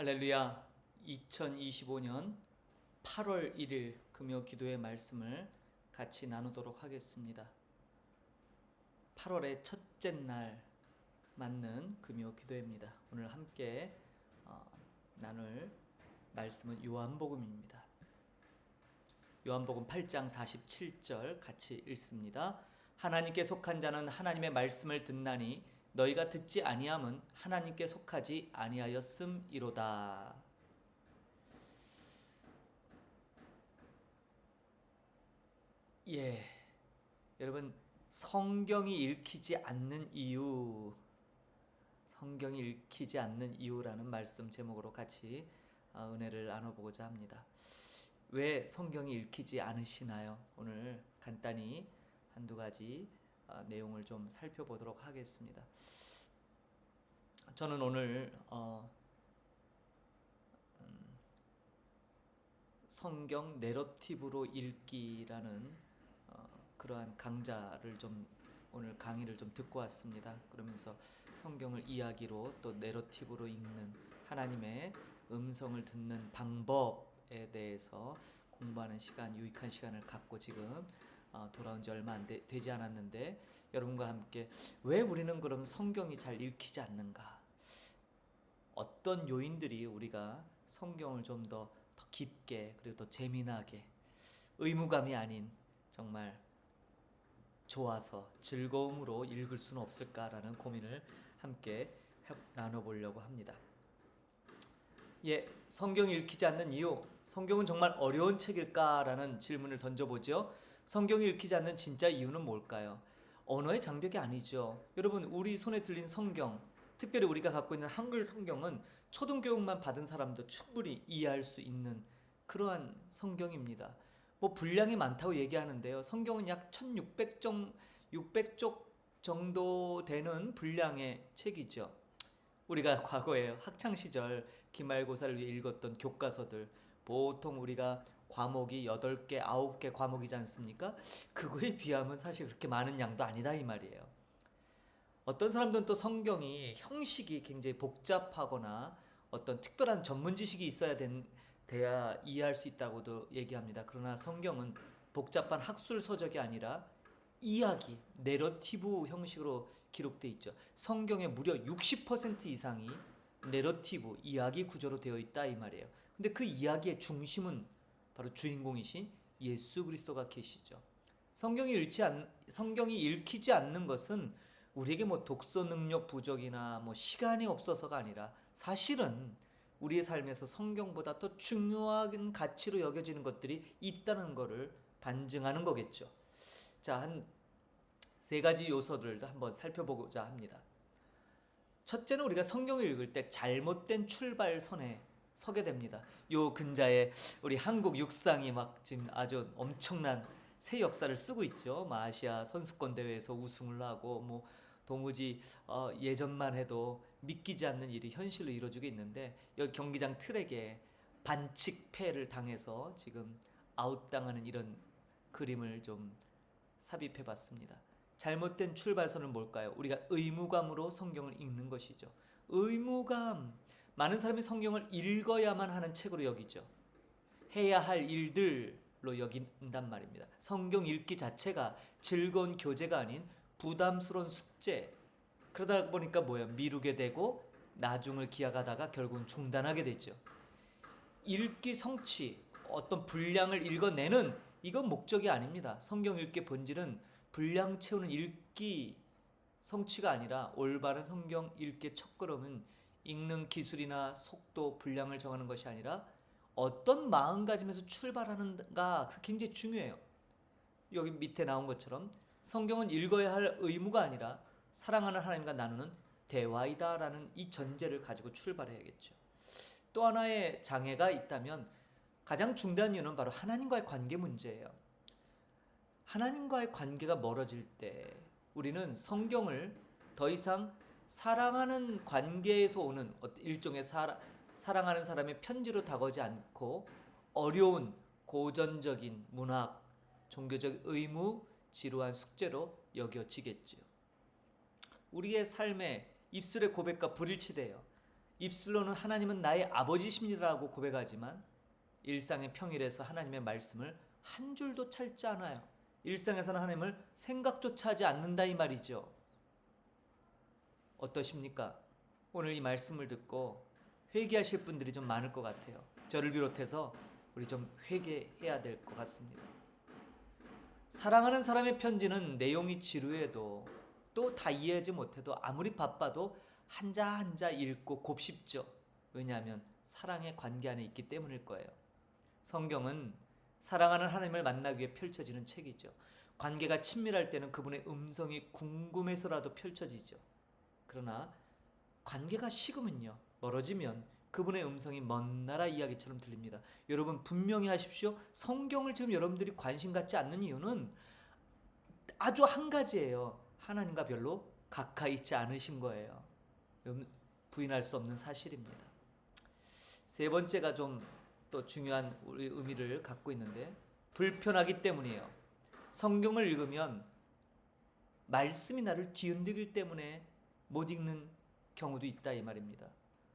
할렐루야 2025년 8월 1일 금요 기도의 말씀을 같이 나누도록 하겠습니다. 8월의 첫째 날 맞는 금요 기도입니다. 오늘 함께 어, 나눌 말씀은 요한복음입니다. 요한복음 8장 47절 같이 읽습니다. 하나님께 속한 자는 하나님의 말씀을 듣나니 너희가 듣지 아니함은 하나님께 속하지 아니하였음이로다. 예. 여러분 성경이 읽히지 않는 이유 성경이 읽히지 않는 이유라는 말씀 제목으로 같이 어, 은혜를 나눠보고자 합니다. 왜 성경이 읽히지 않으시나요? 오늘 간단히 한두 가지 어, 내용을 좀 살펴보도록 하겠습니다. 저는 오늘 어, 음, 성경 내러티브로 읽기라는 어, 그러한 강좌를 좀 오늘 강의를 좀 듣고 왔습니다. 그러면서 성경을 이야기로 또 내러티브로 읽는 하나님의 음성을 듣는 방법에 대해서 공부하는 시간, 유익한 시간을 갖고 지금 어, 돌아온 지 얼마 안 되, 지 않았는데 여러분과 함께 왜 우리는 그럼 성경이 잘 읽히지 않는가? 어떤 요인들이 우리가 성경을 좀 더 더 깊게 그리고 더 재미나게 의무감이 아닌 정말 좋아서 즐거움으로 읽을 수는 없을까라는 고민을 함께 해- 나눠보려고 합니다. 예, 성경이 읽히지 않는 이유, 성경은 정말 어려운 책일까라는 질문을 던져보죠. 성경이 읽히지 않는 진짜 이유는 뭘까요? 언어의 장벽이 아니죠. 여러분, 우리 손에 들린 성경, 특별히 우리가 갖고 있는 한글 성경은 초등교육만 받은 사람도 충분히 이해할 수 있는 그러한 성경입니다. 뭐 분량이 많다고 얘기하는데요. 성경은 약 1600쪽 600쪽 정도 되는 분량의 책이죠. 우리가 과거에 학창 시절 기말고사를 위해 읽었던 교과서들 보통 우리가 과목이 8개, 9개 과목이지 않습니까? 그거에 비하면 사실 그렇게 많은 양도 아니다 이 말이에요. 어떤 사람들은 또 성경이 형식이 굉장히 복잡하거나 어떤 특별한 전문 지식이 있어야 된, 돼야 이해할 수 있다고도 얘기합니다. 그러나 성경은 복잡한 학술 서적이 아니라 이야기, 내러티브 형식으로 기록돼 있죠. 성경의 무려 60% 이상이 내러티브, 이야기 구조로 되어 있다 이 말이에요. 근데 그 이야기의 중심은 바로 주인공이신 예수 그리스도가 계시죠. 성경이 읽지 않, 성경이 읽히지 않는 것은 우리에게 뭐 독서 능력 부족이나 뭐 시간이 없어서가 아니라 사실은 우리의 삶에서 성경보다 더 중요한 가치로 여겨지는 것들이 있다는 것을 반증하는 거겠죠. 자, 한 세 가지 요소들도 한번 살펴보고자 합니다. 첫째는 우리가 성경을 읽을 때 잘못된 출발선에 서게 됩니다. 요 근자에 우리 한국 육상이 막 지금 아주 엄청난 새 역사를 쓰고 있죠. 뭐 아시아 선수권 대회에서 우승을 하고 뭐 도무지 어 예전만 해도 믿기지 않는 일이 현실로 이루어지고 있는데 여기 경기장 트랙에 반칙패를 당해서 지금 아웃당하는 이런 그림을 좀 삽입해 봤습니다. 잘못된 출발선은 뭘까요? 우리가 의무감으로 성경을 읽는 것이죠. 의무감. 많은 사람이 성경을 읽어야만 하는 책으로 여기죠. 해야 할 일들로 여긴단 말입니다. 성경 읽기 자체가 즐거운 교재가 아닌 부담스러운 숙제. 그러다 보니까 뭐야? 미루게 되고 나중을 기약하다가 결국은 중단하게 되죠. 읽기 성취, 어떤 분량을 읽어내는 이건 목적이 아닙니다. 성경 읽기의 본질은 분량 채우는 읽기 성취가 아니라 올바른 성경 읽기의 첫걸음은 읽는 기술이나 속도, 분량을 정하는 것이 아니라 어떤 마음가짐에서 출발하는가 그 굉장히 중요해요. 여기 밑에 나온 것처럼 성경은 읽어야 할 의무가 아니라 사랑하는 하나님과 나누는 대화이다라는 이 전제를 가지고 출발해야겠죠. 또 하나의 장애가 있다면 가장 중대한 이유는 바로 하나님과의 관계 문제예요. 하나님과의 관계가 멀어질 때 우리는 성경을 더 이상 사랑하는 관계에서 오는 일종의 사랑, 사랑하는 사람의 편지로 다가오지 않고 어려운 고전적인 문학, 종교적 의무, 지루한 숙제로 여겨지겠죠. 우리의 삶에 입술의 고백과 불일치돼요. 입술로는 하나님은 나의 아버지십니다라고 고백하지만 일상의 평일에서 하나님의 말씀을 한 줄도 찾지 않아요. 일상에서는 하나님을 생각조차 하지 않는다 이 말이죠. 어떠십니까? 오늘 이 말씀을 듣고 회개하실 분들이 좀 많을 것 같아요. 저를 비롯해서 우리 좀 회개해야 될 것 같습니다. 사랑하는 사람의 편지는 내용이 지루해도 또 다 이해하지 못해도 아무리 바빠도 한자 한자 읽고 곱씹죠. 왜냐하면 사랑의 관계 안에 있기 때문일 거예요. 성경은 사랑하는 하나님을 만나기 위해 펼쳐지는 책이죠. 관계가 친밀할 때는 그분의 음성이 궁금해서라도 펼쳐지죠. 그러나 관계가 식으면요. 멀어지면 그분의 음성이 먼 나라 이야기처럼 들립니다. 여러분 분명히 하십시오. 성경을 지금 여러분들이 관심 갖지 않는 이유는 아주 한 가지예요. 하나님과 별로 가까이 있지 않으신 거예요. 여러분, 부인할 수 없는 사실입니다. 세 번째가 좀 또 중요한 우리 의미를 갖고 있는데 불편하기 때문이에요. 성경을 읽으면 말씀이 나를 뒤흔들기 때문에 못 읽는 경우도 있다 이 말입니다.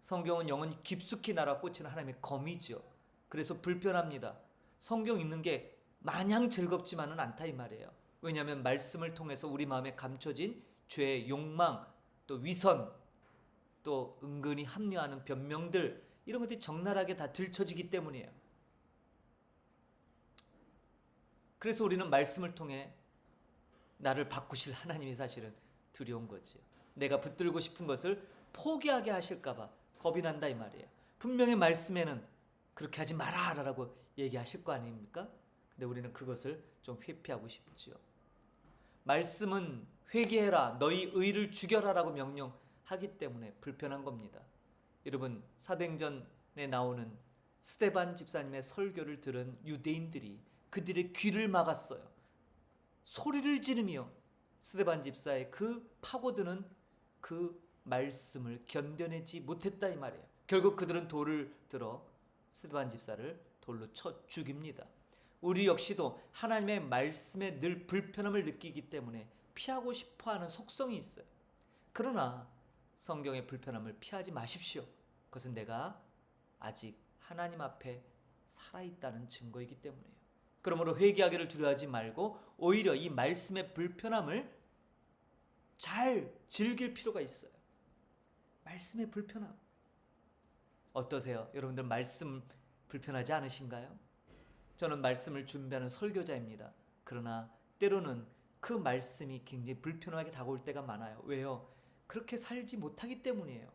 성경은 영원히 깊숙이 날아 꽂히는 하나님의 검이죠. 그래서 불편합니다. 성경 읽는 게 마냥 즐겁지만은 않다 이 말이에요. 왜냐하면 말씀을 통해서 우리 마음에 감춰진 죄의 욕망, 또 위선, 또 은근히 합리화하는 변명들 이런 것들이 적나라하게 다 들춰지기 때문이에요. 그래서 우리는 말씀을 통해 나를 바꾸실 하나님이 사실은 두려운 거지요. 내가 붙들고 싶은 것을 포기하게 하실까봐 겁이 난다 이 말이에요. 분명히 말씀에는 그렇게 하지 마라라고 얘기하실 거 아닙니까? 근데 우리는 그것을 좀 회피하고 싶지요. 말씀은 회개해라 너희 의를 죽여라라고 명령하기 때문에 불편한 겁니다. 여러분 사도행전에 나오는 스테반 집사님의 설교를 들은 유대인들이 그들의 귀를 막았어요. 소리를 지르며 스테반 집사의 그 파고드는 그 말씀을 견뎌내지 못했다 이 말이에요. 결국 그들은 돌을 들어 스테반 집사를 돌로 쳐 죽입니다. 우리 역시도 하나님의 말씀에 늘 불편함을 느끼기 때문에 피하고 싶어 하는 속성이 있어요. 그러나 성경의 불편함을 피하지 마십시오. 그것은 내가 아직 하나님 앞에 살아있다는 증거이기 때문이에요. 그러므로 회개하기를 두려워하지 말고 오히려 이 말씀의 불편함을 잘 즐길 필요가 있어요. 말씀의 불편함. 어떠세요? 여러분들 말씀 불편하지 않으신가요? 저는 말씀을 준비하는 설교자입니다. 그러나 때로는 그 말씀이 굉장히 불편하게 다가올 때가 많아요. 왜요? 그렇게 살지 못하기 때문이에요.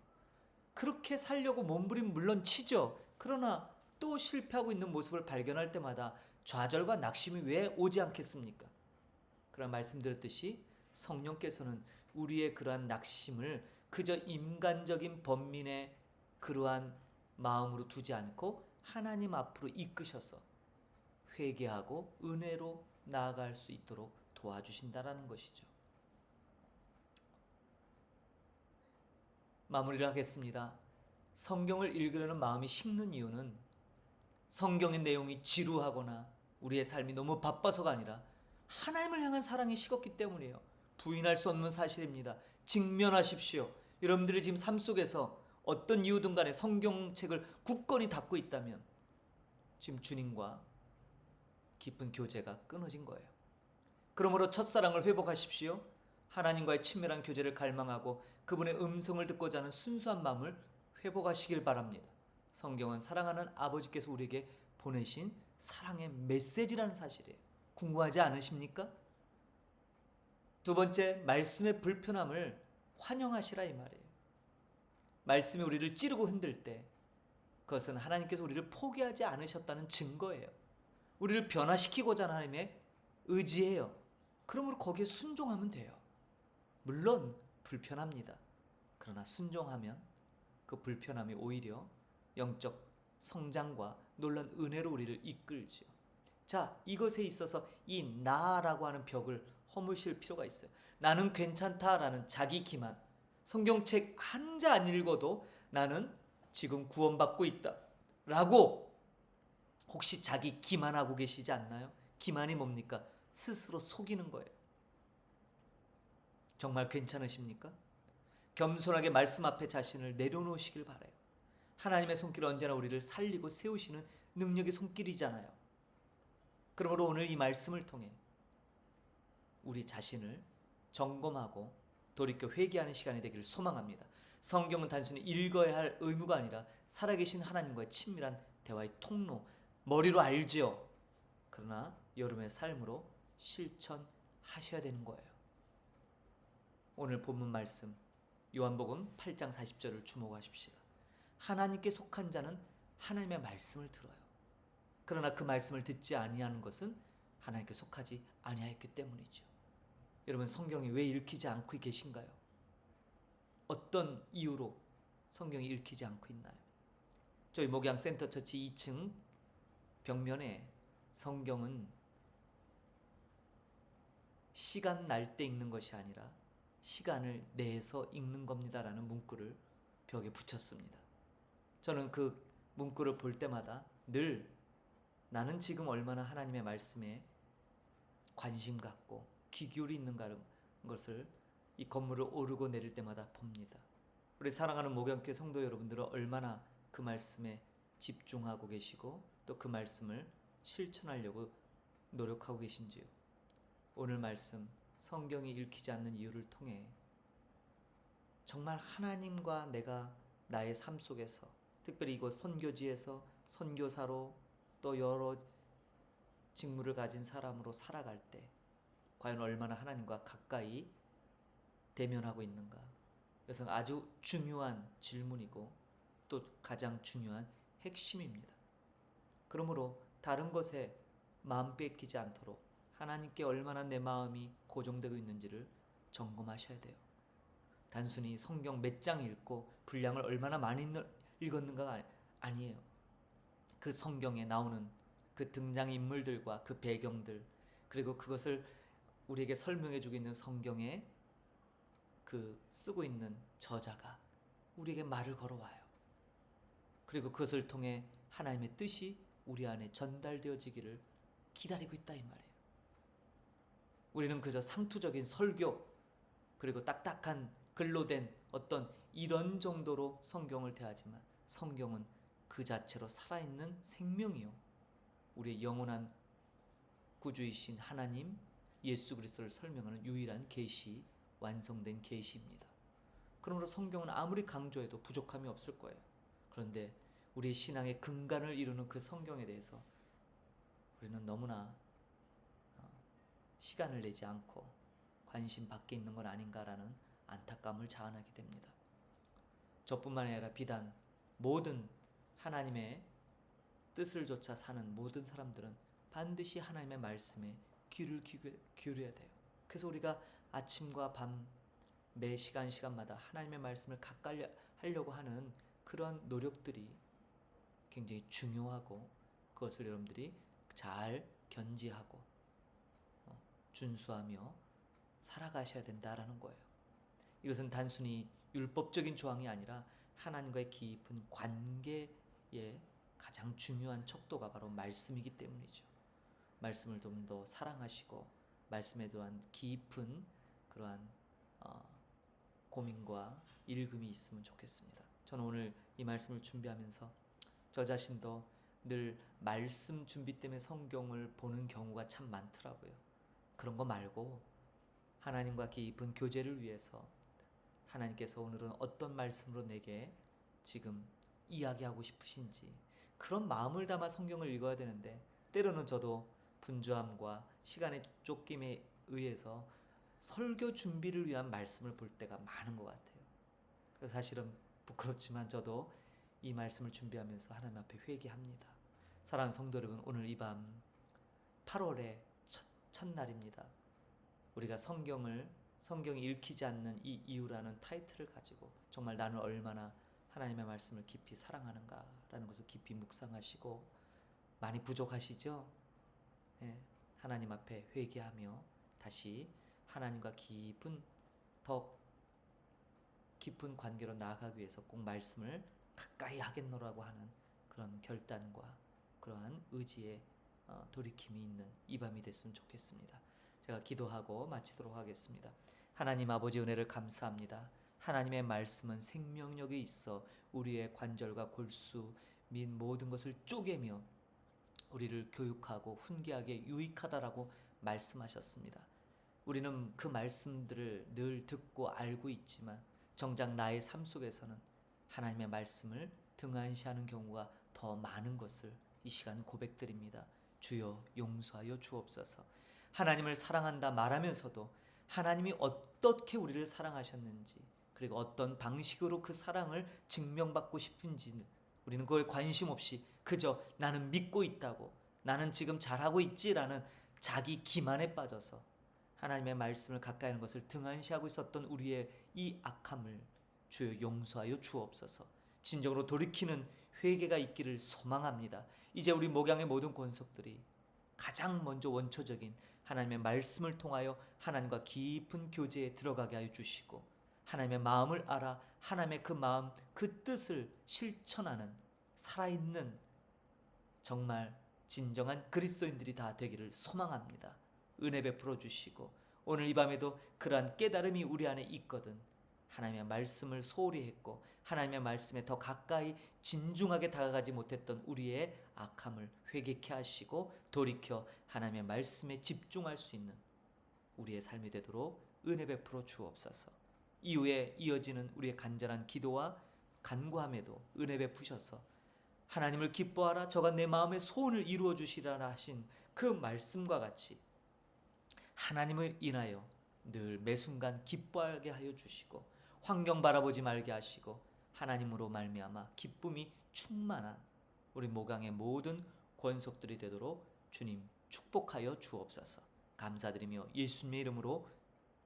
그렇게 살려고 몸부림 물론 치죠. 그러나 또 실패하고 있는 모습을 발견할 때마다 좌절과 낙심이 왜 오지 않겠습니까? 그런 말씀드렸듯이 성령께서는 우리의 그러한 낙심을 그저 인간적인 번민의 그러한 마음으로 두지 않고 하나님 앞으로 이끄셔서 회개하고 은혜로 나아갈 수 있도록 도와주신다라는 것이죠. 마무리를 하겠습니다. 성경을 읽으려는 마음이 식는 이유는 성경의 내용이 지루하거나 우리의 삶이 너무 바빠서가 아니라 하나님을 향한 사랑이 식었기 때문이에요. 부인할 수 없는 사실입니다. 직면하십시오. 여러분들이 지금 삶 속에서 어떤 이유든 간에 성경책을 굳건히 닫고 있다면 지금 주님과 깊은 교제가 끊어진 거예요. 그러므로 첫사랑을 회복하십시오. 하나님과의 친밀한 교제를 갈망하고 그분의 음성을 듣고자 하는 순수한 마음을 회복하시길 바랍니다. 성경은 사랑하는 아버지께서 우리에게 보내신 사랑의 메시지라는 사실이에요. 궁금하지 않으십니까? 두 번째, 말씀의 불편함을 환영하시라 이 말이에요. 말씀이 우리를 찌르고 흔들 때 그것은 하나님께서 우리를 포기하지 않으셨다는 증거예요. 우리를 변화시키고자 하는 하나님의 의지예요. 그러므로 거기에 순종하면 돼요. 물론 불편합니다. 그러나 순종하면 그 불편함이 오히려 영적 성장과 놀란 은혜로 우리를 이끌지요. 자, 이것에 있어서 이 나라고 하는 벽을 허무실 필요가 있어요. 나는 괜찮다라는 자기 기만. 성경책 한 자 안 읽어도 나는 지금 구원받고 있다. 라고 혹시 자기 기만하고 계시지 않나요? 기만이 뭡니까? 스스로 속이는 거예요. 정말 괜찮으십니까? 겸손하게 말씀 앞에 자신을 내려놓으시길 바래요. 하나님의 손길은 언제나 우리를 살리고 세우시는 능력의 손길이잖아요. 그러므로 오늘 이 말씀을 통해 우리 자신을 점검하고 돌이켜 회개하는 시간이 되기를 소망합니다. 성경은 단순히 읽어야 할 의무가 아니라 살아계신 하나님과의 친밀한 대화의 통로, 머리로 알지요. 그러나 여러분의 삶으로 실천하셔야 되는 거예요. 오늘 본문 말씀 요한복음 8장 40절을 주목하십시다. 하나님께 속한 자는 하나님의 말씀을 들어요. 그러나 그 말씀을 듣지 아니하는 것은 하나님께 속하지 아니하였기 때문이죠. 여러분 성경이 왜 읽히지 않고 계신가요? 어떤 이유로 성경이 읽히지 않고 있나요? 저희 목양 센터 처치 2층 벽면에 성경은 시간 날 때 읽는 것이 아니라 시간을 내서 읽는 겁니다라는 문구를 벽에 붙였습니다. 저는 그 문구를 볼 때마다 늘 나는 지금 얼마나 하나님의 말씀에 관심 갖고 귀 기울이는가는 것을 이 건물을 오르고 내릴 때마다 봅니다. 우리 사랑하는 목양교 성도 여러분들은 얼마나 그 말씀에 집중하고 계시고 또 그 말씀을 실천하려고 노력하고 계신지요. 오늘 말씀 성경이 읽히지 않는 이유를 통해 정말 하나님과 내가 나의 삶 속에서 특별히 이곳 선교지에서 선교사로 또 여러 직무를 가진 사람으로 살아갈 때 과연 얼마나 하나님과 가까이 대면하고 있는가. 그래서 아주 중요한 질문이고 또 가장 중요한 핵심입니다. 그러므로 다른 것에 마음 뺏기지 않도록 하나님께 얼마나 내 마음이 고정되고 있는지를 점검하셔야 돼요. 단순히 성경 몇 장 읽고 분량을 얼마나 많이 읽었는가가 아니에요. 그 성경에 나오는 그 등장 인물들과 그 배경들 그리고 그것을 우리에게 설명해 주고 있는 성경에 그 쓰고 있는 저자가 우리에게 말을 걸어와요. 그리고 그것을 통해 하나님의 뜻이 우리 안에 전달되어지기를 기다리고 있다 이 말이에요. 우리는 그저 상투적인 설교 그리고 딱딱한 글로 된 어떤 이런 정도로 성경을 대하지만 성경은 그 자체로 살아있는 생명이요. 우리의 영원한 구주이신 하나님 예수 그리스도를 설명하는 유일한 계시 완성된 계시입니다. 그러므로 성경은 아무리 강조해도 부족함이 없을 거예요. 그런데 우리 신앙의 근간을 이루는 그 성경에 대해서 우리는 너무나 어, 시간을 내지 않고 관심 밖에 있는 건 아닌가라는 안타까움을 자아나게 됩니다. 저뿐만 아니라 비단 모든 하나님의 뜻을 조차 사는 모든 사람들은 반드시 하나님의 말씀에 귀를 기울여야 돼요. 그래서 우리가 아침과 밤 매 시간 시간마다 하나님의 말씀을 가까이 하려고 하는 그런 노력들이 굉장히 중요하고 그것을 여러분들이 잘 견지하고 어, 준수하며 살아가셔야 된다라는 거예요. 이것은 단순히 율법적인 조항이 아니라 하나님과의 깊은 관계의 가장 중요한 척도가 바로 말씀이기 때문이죠. 말씀을 좀 더 사랑하시고 말씀에 대한 깊은 그러한 어, 고민과 읽음이 있으면 좋겠습니다. 저는 오늘 이 말씀을 준비하면서 저 자신도 늘 말씀 준비 때문에 성경을 보는 경우가 참 많더라고요. 그런 거 말고 하나님과 깊은 교제를 위해서 하나님께서 오늘은 어떤 말씀으로 내게 지금 이야기하고 싶으신지 그런 마음을 담아 성경을 읽어야 되는데 때로는 저도 분주함과 시간의 쫓김에 의해서 설교 준비를 위한 말씀을 볼 때가 많은 것 같아요. 그래서 사실은 부끄럽지만 저도 이 말씀을 준비하면서 하나님 앞에 회개합니다. 사랑하는 성도 여러분, 오늘 이 밤 8월의 첫, 첫날입니다. 우리가 성경을 성경이 읽히지 않는 이 이유라는 타이틀을 가지고 정말 나는 얼마나 하나님의 말씀을 깊이 사랑하는가라는 것을 깊이 묵상하시고 많이 부족하시죠? 예, 하나님 앞에 회개하며 다시 하나님과 깊은 더 깊은 관계로 나아가기 위해서 꼭 말씀을 가까이 하겠노라고 하는 그런 결단과 그러한 의지의 어, 돌이킴이 있는 이 밤이 됐으면 좋겠습니다. 제가 기도하고 마치도록 하겠습니다. 하나님 아버지 은혜를 감사합니다. 하나님의 말씀은 생명력이 있어 우리의 관절과 골수 및 모든 것을 쪼개며 우리를 교육하고 훈계하게 유익하다라고 말씀하셨습니다. 우리는 그 말씀들을 늘 듣고 알고 있지만 정작 나의 삶 속에서는 하나님의 말씀을 등한시하는 경우가 더 많은 것을 이 시간 고백드립니다. 주여 용서하여 주옵소서. 하나님을 사랑한다 말하면서도 하나님이 어떻게 우리를 사랑하셨는지 그리고 어떤 방식으로 그 사랑을 증명받고 싶은지 우리는 그거에 관심 없이 그저 나는 믿고 있다고 나는 지금 잘하고 있지라는 자기 기만에 빠져서 하나님의 말씀을 가까이 하는 것을 등한시하고 있었던 우리의 이 악함을 주여 용서하여 주옵소서. 진정으로 돌이키는 회개가 있기를 소망합니다. 이제 우리 목양의 모든 권속들이 가장 먼저 원초적인 하나님의 말씀을 통하여 하나님과 깊은 교제에 들어가게 하여 주시고 하나님의 마음을 알아 하나님의 그 마음 그 뜻을 실천하는 살아있는 정말 진정한 그리스도인들이 다 되기를 소망합니다. 은혜 베풀어 주시고 오늘 이 밤에도 그러한 깨달음이 우리 안에 있거든 하나님의 말씀을 소홀히 했고 하나님의 말씀에 더 가까이 진중하게 다가가지 못했던 우리의 악함을 회개케 하시고 돌이켜 하나님의 말씀에 집중할 수 있는 우리의 삶이 되도록 은혜 베풀어 주옵소서. 이후에 이어지는 우리의 간절한 기도와 간구함에도 은혜 베푸셔서 하나님을 기뻐하라 저가 내 마음의 소원을 이루어 주시라 하신 그 말씀과 같이 하나님을 인하여 늘 매순간 기뻐하게 하여 주시고 환경 바라보지 말게 하시고 하나님으로 말미암아 기쁨이 충만한 우리 모강의 모든 권속들이 되도록 주님 축복하여 주옵소서. 감사드리며 예수님의 이름으로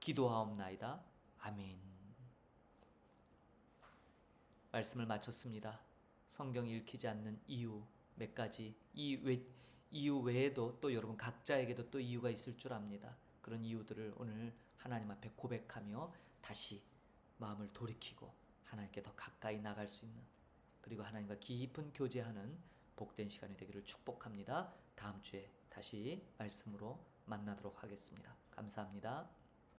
기도하옵나이다. 아멘. 말씀을 마쳤습니다. 성경 읽히지 않는 이유 몇 가지 이 외, 이유 외에도 또 여러분 각자에게도 또 이유가 있을 줄 압니다. 그런 이유들을 오늘 하나님 앞에 고백하며 다시 마음을 돌이키고 하나님께 더 가까이 나갈 수 있는 그리고 하나님과 깊은 교제하는 복된 시간이 되기를 축복합니다. 다음 주에 다시 말씀으로 만나도록 하겠습니다. 감사합니다.